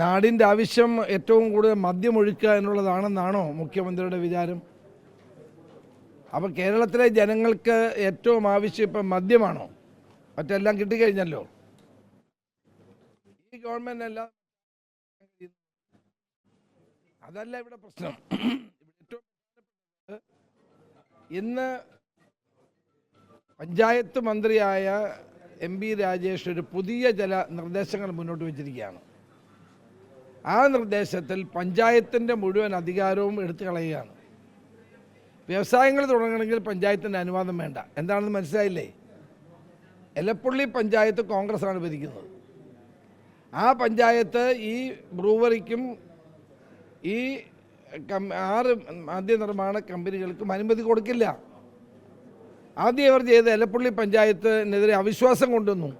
നാടിന്റെ ആവശ്യം ഏറ്റവും കൂടുതൽ മദ്യമൊഴിക്കുക എന്നുള്ളതാണെന്നാണോ മുഖ്യമന്ത്രിയുടെ വിചാരം? അപ്പോൾ കേരളത്തിലെ ജനങ്ങൾക്ക് ഏറ്റവും ആവശ്യം ഇപ്പം മദ്യമാണോ? മറ്റെല്ലാം കിട്ടിക്കഴിഞ്ഞല്ലോ. ഈ ഗവൺമെന്റ് എല്ലാം അതല്ല ഇവിടെ പ്രശ്നം. ഇന്ന് പഞ്ചായത്ത് മന്ത്രിയായ എം ബി രാജേഷ് ഒരു പുതിയ ചില നിർദ്ദേശങ്ങൾ മുന്നോട്ട് വച്ചിരിക്കുകയാണ്. ആ നിർദ്ദേശത്തിൽ പഞ്ചായത്തിന്റെ മുഴുവൻ അധികാരവും എടുത്തു കളയുകയാണ്. വ്യവസായങ്ങൾ തുടങ്ങണമെങ്കിൽ പഞ്ചായത്തിന്റെ അനുവാദം വേണ്ട. എന്താണെന്ന് മനസ്സിലായില്ലേ? എലപ്പുള്ളി പഞ്ചായത്ത് കോൺഗ്രസ് ആണ് ഭരിക്കുന്നത്. ആ പഞ്ചായത്ത് ഈ ബ്രൂവറിക്കും ഈ ആറ് മദ്യനിർമ്മാണ കമ്പനികൾക്കും അനുമതി കൊടുക്കില്ല. ആദ്യം ഇവർ ചെയ്ത് എലപ്പുള്ളി പഞ്ചായത്തിനെതിരെ അവിശ്വാസം കൊണ്ടുവന്നു.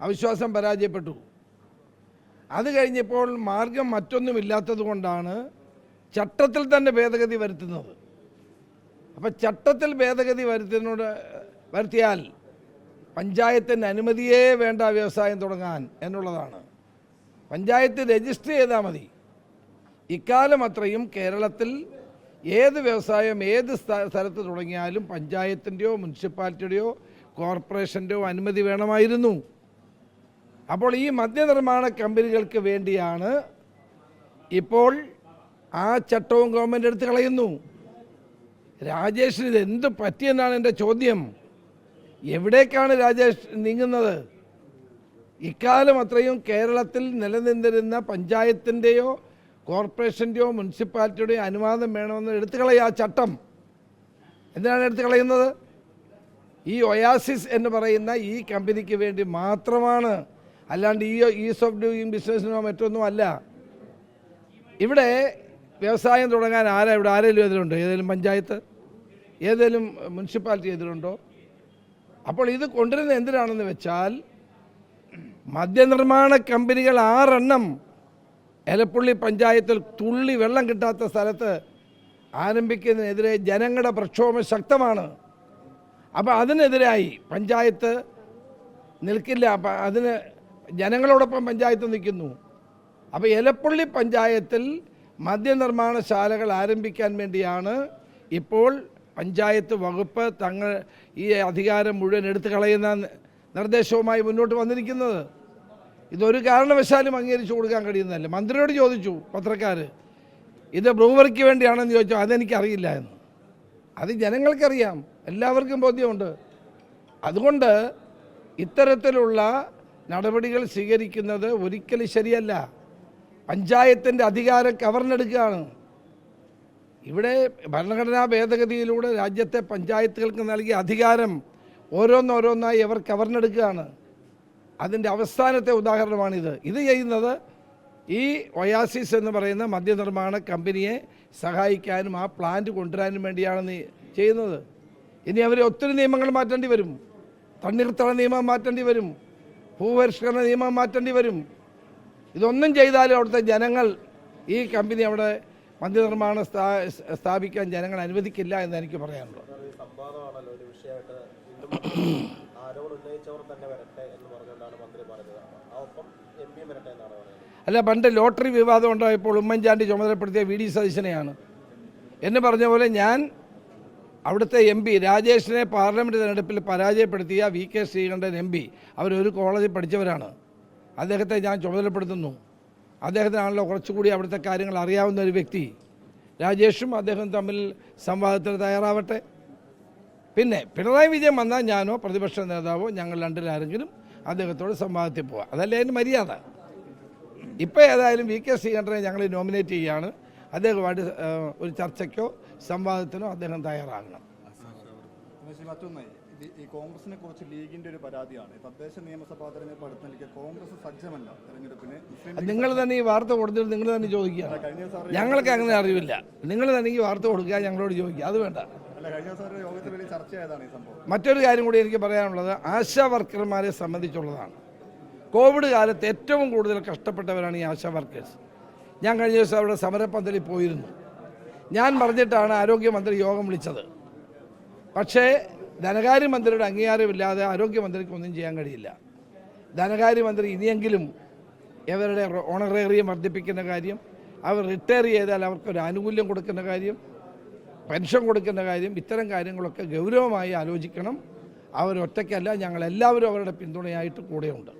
അവിശ്വാസം പരാജയപ്പെട്ടു. അത് കഴിഞ്ഞപ്പോൾ മാർഗം മറ്റൊന്നുമില്ലാത്തത് കൊണ്ടാണ് ചട്ടത്തിൽ തന്നെ ഭേദഗതി വരുത്തുന്നത്. അപ്പം ചട്ടത്തിൽ ഭേദഗതി വരുത്തുന്നോട് വരുത്തിയാൽ പഞ്ചായത്തിന് അനുമതിയേ വേണ്ട വ്യവസായം തുടങ്ങാൻ എന്നുള്ളതാണ്. പഞ്ചായത്ത് രജിസ്റ്റർ ചെയ്താൽ മതി. ഇക്കാലം അത്രയും കേരളത്തിൽ ഏത് വ്യവസായം ഏത് സ്ഥ- സ്ഥലത്ത് തുടങ്ങിയാലും പഞ്ചായത്തിന്റെയോ മുനിസിപ്പാലിറ്റിയുടെയോ കോർപ്പറേഷന്റെയോ അനുമതി വേണമായിരുന്നു. അപ്പോൾ ഈ മദ്യനിർമ്മാണ കമ്പനികൾക്ക് വേണ്ടിയാണ് ഇപ്പോൾ ആ ചട്ടവും ഗവൺമെന്റ് എടുത്ത് കളയുന്നു. രാജേഷിന് ഇത് എന്ത് പറ്റിയെന്നാണ് എന്റെ ചോദ്യം. എവിടേക്കാണ് രാജേഷ് നീങ്ങുന്നത്? ഇക്കാലം അത്രയും കേരളത്തിൽ നിലനിന്നിരുന്ന പഞ്ചായത്തിന്റെയോ കോർപ്പറേഷന്റെയോ മുനിസിപ്പാലിറ്റിയുടെയോ അനുവാദം വേണമെന്ന് എടുത്തു കളയുക ആ ചട്ടം. എന്തിനാണ് എടുത്തു കളയുന്നത്? ഈ ഒയാസിസ് എന്ന് പറയുന്ന ഈ കമ്പനിക്ക് വേണ്ടി മാത്രമാണ് അല്ലാണ്ട് ഈ ഈസ് ഓഫ് ഡൂയിങ് ബിസിനസ്സിനോ മറ്റൊന്നും അല്ല. ഇവിടെ വ്യവസായം തുടങ്ങാൻ ആരാ ഇവിടെ ആരെങ്കിലും എതിരുണ്ടോ ഏതെങ്കിലും പഞ്ചായത്ത്? ഏതെങ്കിലും മുനിസിപ്പാലിറ്റി എതിരുണ്ടോ അപ്പോൾ ഇത് കൊണ്ടുവരുന്നത് എന്തിനാണെന്ന് വെച്ചാൽ മദ്യനിർമ്മാണ കമ്പനികൾ ആറെണ്ണം എലപ്പുള്ളി പഞ്ചായത്തിൽ തുള്ളി വെള്ളം കിട്ടാത്ത സ്ഥലത്ത് ആരംഭിക്കുന്നതിനെതിരെ ജനങ്ങളുടെ പ്രക്ഷോഭം ശക്തമാണ്. അപ്പോൾ അതിനെതിരായി പഞ്ചായത്ത് നിൽക്കില്ല. അപ്പം അതിന് ജനങ്ങളോടൊപ്പം പഞ്ചായത്ത് നിൽക്കുന്നു. അപ്പോൾ എലപ്പള്ളി പഞ്ചായത്തിൽ മദ്യനിർമ്മാണശാലകൾ ആരംഭിക്കാൻ വേണ്ടിയാണ് ഇപ്പോൾ പഞ്ചായത്ത് വകുപ്പ് തങ്ങൾ ഈ അധികാരം മുഴുവൻ എടുത്തു കളയുന്ന നിർദ്ദേശവുമായി മുന്നോട്ട് വന്നിരിക്കുന്നത്. ഇതൊരു കാരണവശാലും അംഗീകരിച്ചു കൊടുക്കാൻ കഴിയുന്നതല്ല. മന്ത്രിയോട് ചോദിച്ചു പത്രക്കാർ ഇത് ബ്രൂവറിക്ക് വേണ്ടിയാണെന്ന് ചോദിച്ചു അതെനിക്കറിയില്ല എന്ന്. അത് ജനങ്ങൾക്കറിയാം. എല്ലാവർക്കും ബോധ്യമുണ്ട്. അതുകൊണ്ട് ഇത്തരത്തിലുള്ള നടപടികൾ സ്വീകരിക്കുന്നത് ഒരിക്കലും ശരിയല്ല. പഞ്ചായത്തിന്റെ അധികാരം കവർന്നെടുക്കുകയാണ്. ഇവിടെ ഭരണഘടനാ ഭേദഗതിയിലൂടെ രാജ്യത്തെ പഞ്ചായത്തുകൾക്ക് നൽകിയ അധികാരം ഓരോന്നോരോന്നായി അവർ കവർന്നെടുക്കുകയാണ്. അതിന്റെ അവസാനത്തെ ഉദാഹരണമാണിത്. ഇത് ചെയ്യുന്നത് ഈ ഒയാസിസ് എന്ന് പറയുന്ന മദ്യനിർമ്മാണ കമ്പനിയെ സഹായിക്കാനും ആ പ്ലാന്റ് കൊണ്ടുവരാനും വേണ്ടിയാണ് ചെയ്യുന്നത്. ഇനി അവർ ഒത്തിരി നിയമങ്ങൾ മാറ്റേണ്ടി വരും. തണ്ണീർത്തട നിയമം മാറ്റേണ്ടി വരും. ഭൂപരിഷ്കരണ നിയമം മാറ്റേണ്ടി വരും. ഇതൊന്നും ചെയ്താലും അവിടുത്തെ ജനങ്ങൾ ഈ കമ്പനി അവിടെ മദ്യനിർമ്മാണം സ്ഥാ സ്ഥാപിക്കാൻ ജനങ്ങൾ അനുവദിക്കില്ല എന്ന് എനിക്ക് പറയാനുള്ളത്. അല്ല പണ്ട് ലോട്ടറി വിവാദം ഉണ്ടായപ്പോൾ ഉമ്മൻചാണ്ടി ചുമതലപ്പെടുത്തിയ വി ഡി സതീശനെയാണ്. എന്ന് പറഞ്ഞ പോലെ ഞാൻ അവിടുത്തെ എം പി രാജേഷിനെ പാർലമെന്റ് തെരഞ്ഞെടുപ്പിൽ പരാജയപ്പെടുത്തിയ V K Sreekandan M P അവരൊരു കോളേജിൽ പഠിച്ചവരാണ്. അദ്ദേഹത്തെ ഞാൻ ചുമതലപ്പെടുത്തുന്നു. അദ്ദേഹത്തിനാണല്ലോ കുറച്ചുകൂടി അവിടുത്തെ കാര്യങ്ങൾ അറിയാവുന്ന ഒരു വ്യക്തി. രാജേഷും അദ്ദേഹം തമ്മിൽ സംവാദത്തിന് തയ്യാറാവട്ടെ. പിന്നെ പിണറായി വിജയൻ വന്നാൽ ഞാനോ പ്രതിപക്ഷ നേതാവോ ഞങ്ങൾ രണ്ടിലാരെങ്കിലും അദ്ദേഹത്തോട് സംവാദത്തിൽ പോവാം. അതല്ലേ അതിന് മര്യാദ? ഇപ്പോൾ ഏതായാലും വി കെ ശ്രീകണ്ഠനെ ഞങ്ങൾ നോമിനേറ്റ് ചെയ്യുകയാണ്. അദ്ദേഹമായിട്ട് ഒരു ചർച്ചയ്ക്കോ സംവാദത്തിനോ അദ്ദേഹം തയ്യാറാകണം. ഈ കോൺഗ്രസിനെ കുറിച്ച് ലീഗിന്റെ ഒരു പരാതിയാണ്. തദ്ദേശ നിയമസഭാ തെരഞ്ഞെടുപ്പ് അടുത്ത് കോൺഗ്രസ് സജ്ജമല്ല തെരഞ്ഞെടുപ്പിന്. നിങ്ങൾ തന്നെ ഈ വാർത്ത കൊടുത്തിട്ട് നിങ്ങൾ തന്നെ അവരുടെ- ഞങ്ങൾക്ക് അങ്ങനെ അറിവില്ല. നിങ്ങൾ തന്നെ ഈ വാർത്ത കൊടുക്കുക ഞങ്ങളോട് ചോദിക്കുക. അത് വേണ്ട. മറ്റൊരു കാര്യം കൂടി എനിക്ക് പറയാനുള്ളത് ആശാ വർക്കർമാരെ സംബന്ധിച്ചുള്ളതാണ്. കോവിഡ് കാലത്ത് ഏറ്റവും കൂടുതൽ കഷ്ടപ്പെട്ടവരാണ് ഈ ആശാ വർക്കേഴ്സ് ഞാൻ കഴിഞ്ഞ ദിവസം അവിടെ സമരപ്പന്തലിൽ പോയിരുന്നു. ഞാൻ പറഞ്ഞിട്ടാണ് ആരോഗ്യമന്ത്രി യോഗം വിളിച്ചത്. പക്ഷേ ധനകാര്യമന്ത്രിയുടെ അംഗീകാരമില്ലാതെ ആരോഗ്യമന്ത്രിക്ക് ഒന്നും ചെയ്യാൻ കഴിയില്ല. ധനകാര്യമന്ത്രി ഇനിയെങ്കിലും ഇവരുടെ ഓണറേറിയം വർദ്ധിപ്പിക്കുന്ന കാര്യം അവർ റിട്ടയർ ചെയ്താൽ അവർക്കൊരു ആനുകൂല്യം കൊടുക്കുന്ന കാര്യം പെൻഷൻ കൊടുക്കുന്ന കാര്യം ഇത്തരം കാര്യങ്ങളൊക്കെ ഗൗരവമായി ആലോചിക്കണം. അവരൊറ്റയ്ക്കല്ല ഞങ്ങളെല്ലാവരും അവരുടെ പിന്തുണയായിട്ട് കൂടെയുണ്ട്.